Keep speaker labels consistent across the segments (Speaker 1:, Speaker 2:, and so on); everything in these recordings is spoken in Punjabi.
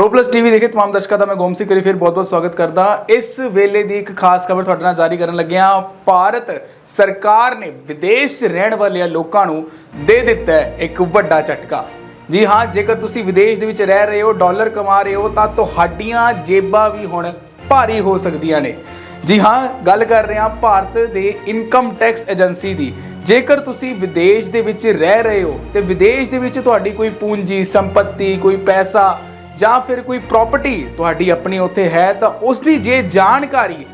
Speaker 1: ਪ੍ਰੋਪਲਸ ਟੀਵੀ ਦੇਖੇ तमाम ਦਰਸ਼ਕਾਂ ਦਾ ਮੈਂ ਗੋਮਸੀ ਕਰੀ ਫਿਰ ਬਹੁਤ-ਬਹੁਤ ਸਵਾਗਤ ਕਰਦਾ ਇਸ ਵੇਲੇ ਦੀ ਇੱਕ ਖਾਸ ਖਬਰ ਤੁਹਾਡੇ ਨਾਲ ਜਾਰੀ ਕਰਨ ਲੱਗਿਆ ਭਾਰਤ ਸਰਕਾਰ ਨੇ ਵਿਦੇਸ਼ 'ਚ ਰਹਿਣ ਵਾਲੇ ਲੋਕਾਂ ਨੂੰ ਦੇ ਦਿੱਤਾ ਹੈ ਇੱਕ ਵੱਡਾ ਝਟਕਾ ਜੀ ਹਾਂ ਜੇਕਰ ਤੁਸੀਂ ਵਿਦੇਸ਼ ਦੇ ਵਿੱਚ ਰਹਿ ਰਹੇ ਹੋ ਡਾਲਰ ਕਮਾ ਰਹੇ ਹੋ ਤਾਂ ਤੁਹਾਡੀਆਂ ਜੇਬਾਂ ਵੀ ਹੁਣ ਭਾਰੀ ਹੋ ਸਕਦੀਆਂ ਨੇ ਜੀ ਹਾਂ ਗੱਲ ਕਰ ਰਹੇ ਹਾਂ ਭਾਰਤ ਦੇ ਇਨਕਮ ਟੈਕਸ ਏਜੰਸੀ ਦੀ ਜੇਕਰ ਤੁਸੀਂ ਵਿਦੇਸ਼ ਦੇ ਵਿੱਚ ਰਹਿ ਰਹੇ ਹੋ ਤੇ ਵਿਦੇਸ਼ ਦੇ ਵਿੱਚ ਤੁਹਾਡੀ ਕੋਈ ਪੂੰਜੀ ਸੰਪਤੀ ਕੋਈ ਪੈਸਾ ਜਾਂ ਫਿਰ ਕੋਈ ਪ੍ਰਾਪਰਟੀ ਤੁਹਾਡੀ ਆਪਣੀ ਉੱਥੇ ਹੈ ਤਾਂ ਉਸ ਦੀ ਜੇ ਜਾਣਕਾਰੀ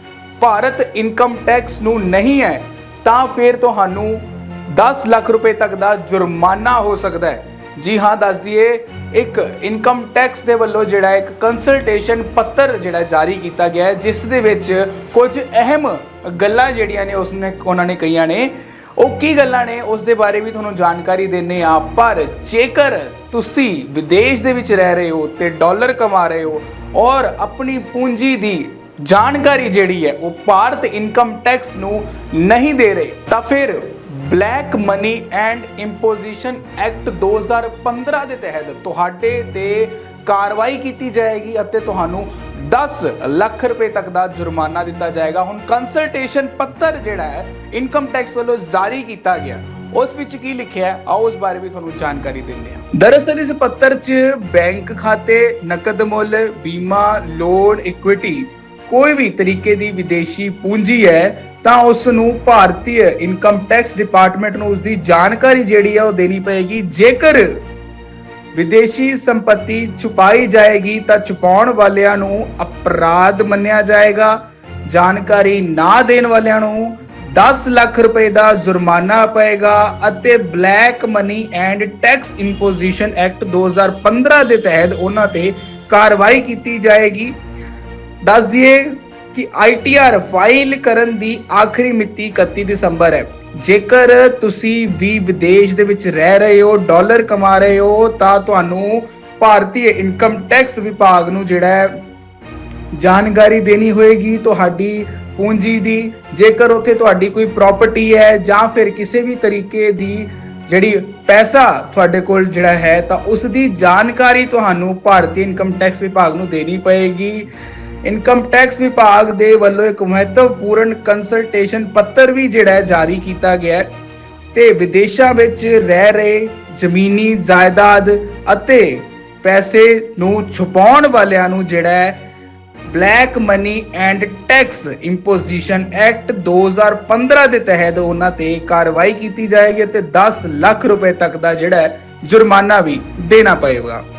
Speaker 1: ਭਾਰਤ ਇਨਕਮ ਟੈਕਸ ਨੂੰ ਨਹੀਂ ਹੈ, ਤਾਂ ਫਿਰ ਤੁਹਾਨੂੰ 10 ਲੱਖ ਰੁਪਏ ਤੱਕ ਦਾ ਜੁਰਮਾਨਾ ਹੋ ਸਕਦਾ ਹੈ। ਜੀ ਹਾਂ, ਦੱਸ ਦਈਏ, ਇੱਕ ਇਨਕਮ ਟੈਕਸ ਦੇ ਵੱਲੋਂ ਜਿਹੜਾ ਇੱਕ ਕੰਸਲਟੇਸ਼ਨ ਪੱਤਰ ਜਿਹੜਾ ਜਾਰੀ ਕੀਤਾ ਗਿਆ ਹੈ, ਜਿਸ ਦੇ ਵਿੱਚ ਕੁਝ ਅਹਿਮ ਗੱਲਾਂ ਜਿਹੜੀਆਂ ਨੇ ਉਸਨੇ ਉਹਨਾਂ ਨੇ ਕਹੀਆਂ ਨੇ। ਉਹ ਕੀ ਗੱਲਾਂ ਨੇ? ਉਸ ਦੇ ਬਾਰੇ ਵੀ ਤੁਹਾਨੂੰ ਜਾਣਕਾਰੀ ਦਿੰਨੇ ਆ ਪਰ ਜੇਕਰ ਤੁਸੀਂ ਵਿਦੇਸ਼ ਦੇ ਵਿੱਚ ਰਹਿ ਰਹੇ ਹੋ ਤੇ ਡਾਲਰ ਕਮਾ ਰਹੇ ਹੋ ਔਰ ਆਪਣੀ ਪੂੰਜੀ ਦੀ ਜਾਣਕਾਰੀ ਜਿਹੜੀ ਹੈ ਉਹ ਭਾਰਤ ਇਨਕਮ ਟੈਕਸ ਨੂੰ ਨਹੀਂ ਦੇ ਰਹੇ, ਤਾਂ ਫਿਰ black money and imposition act 2015 ਦੇ ਤਹਿਤ ਤੁਹਾਡੇ ਤੇ ਕਾਰਵਾਈ ਕੀਤੀ ਜਾਏਗੀ ਅਤੇ ਤੁਹਾਨੂੰ 10 ਲੱਖ ਰੁਪਏ ਤੱਕ ਦਾ ਜੁਰਮਾਨਾ ਦਿੱਤਾ ਜਾਏਗਾ। ਹੁਣ ਕੰਸਲਟੇਸ਼ਨ ਪੱਤਰ ਜਿਹੜਾ ਹੈ ਇਨਕਮ ਟੈਕਸ ਵੱਲੋਂ ਜਾਰੀ ਕੀਤਾ ਗਿਆ। ਉਸ ਵਿੱਚ ਕੀ ਲਿਖਿਆ ਹੈ? ਆਓ ਉਸ ਬਾਰੇ ਵੀ ਤੁਹਾਨੂੰ ਜਾਣਕਾਰੀ ਦਿੰਦੇ ਹਾਂ। ਦਰਅਸਲ ਇਸ ਪੱਤਰ 'ਚ ਬੈਂਕ ਖਾਤੇ, ਨਕਦ ਮੁੱਲ, ਬੀਮਾ, ਲੋਨ ਇਕੁਇਟੀ ਕੋਈ ਵੀ ਤਰੀਕੇ ਦੀ ਵਿਦੇਸ਼ੀ ਪੂੰਜੀ ਹੈ, ਤਾਂ ਉਸ ਨੂੰ ਭਾਰਤੀ ਇਨਕਮ ਟੈਕਸ ਡਿਪਾਰਟਮੈਂਟ ਨੂੰ ਉਸ ਦੀ ਜਾਣਕਾਰੀ ਜਿਹੜੀ ਹੈ ਉਹ ਦੇਣੀ ਪਏਗੀ। ਜੇਕਰ ਵਿਦੇਸ਼ੀ ਸੰਪਤੀ ਛੁਪਾਈ ਜਾਏਗੀ ਤਾਂ ਛੁਪਾਉਣ ਵਾਲਿਆਂ ਨੂੰ ਅਪਰਾਧ ਮੰਨਿਆ ਜਾਏਗਾ। ਜਾਣਕਾਰੀ ਨਾ ਦੇਣ ਵਾਲਿਆਂ ਨੂੰ 10 ਲੱਖ ਰੁਪਏ ਦਾ ਜੁਰਮਾਨਾ ਪਏਗਾ ਅਤੇ black money and tax imposition act 2015 ਦੇ ਤਹਿਤ ਉਹਨਾਂ ਤੇ ਕਾਰਵਾਈ ਕੀਤੀ ਜਾਏਗੀ। ਦੱਸ ਦਈਏ ਕਿ ਆਈਟੀਆਰ ਫਾਈਲ ਕਰਨ ਦੀ ਆਖਰੀ ਮਿਤੀ 31 ਦਸੰਬਰ ਹੈ। ਜੇਕਰ ਤੁਸੀਂ ਵੀ ਵਿਦੇਸ਼ ਦੇ ਵਿੱਚ ਰਹਿ ਰਹੇ ਹੋ, ਡਾਲਰ ਕਮਾ ਰਹੇ ਹੋ, ਤਾਂ ਤੁਹਾਨੂੰ ਭਾਰਤੀ ਇਨਕਮ ਟੈਕਸ ਵਿਭਾਗ ਨੂੰ ਜਿਹੜਾ ਜਾਣਕਾਰੀ ਦੇਣੀ ਹੋਏਗੀ ਤੁਹਾਡੀ ਪੂੰਜੀ ਦੀ। ਜੇਕਰ ਉੱਥੇ ਤੁਹਾਡੀ ਕੋਈ ਪ੍ਰਾਪਰਟੀ ਹੈ ਜਾਂ ਫਿਰ ਕਿਸੇ ਵੀ ਤਰੀਕੇ ਦੀ ਜਿਹੜੀ ਪੈਸਾ ਤੁਹਾਡੇ ਕੋਲ ਜਿਹੜਾ ਹੈ, ਤਾਂ ਉਸ ਦੀ ਜਾਣਕਾਰੀ ਤੁਹਾਨੂੰ ਭਾਰਤੀ ਇਨਕਮ ਟੈਕਸ ਵਿਭਾਗ ਨੂੰ ਦੇਣੀ ਪਏਗੀ। ਇਨਕਮ ਟੈਕਸ ਵਿਭਾਗ ਦੇ ਵੱਲੋਂ ਇੱਕ ਮਹੱਤਵਪੂਰਨ ਕੰਸਲਟੇਸ਼ਨ ਪੱਤਰ ਵੀ ਜਿਹੜਾ ਜਾਰੀ ਕੀਤਾ ਗਿਆ ਹੈ ਤੇ ਵਿਦੇਸ਼ਾਂ ਵਿੱਚ ਰਹਿ ਰਹੇ ਜ਼ਮੀਨੀ ਜਾਇਦਾਦ ਅਤੇ ਪੈਸੇ ਨੂੰ ਛੁਪਾਉਣ ਵਾਲਿਆਂ ਨੂੰ ਜਿਹੜਾ ਹੈ black money and tax imposition act 2015 ਦੇ ਤਹਿਤ ਉਹਨਾਂ ਤੇ ਕਾਰਵਾਈ ਕੀਤੀ ਜਾਏਗੀ ਤੇ 10 ਲੱਖ ਰੁਪਏ ਤੱਕ ਦਾ ਜਿਹੜਾ ਜੁਰਮਾਨਾ ਵੀ ਦੇਣਾ ਪਏਗਾ।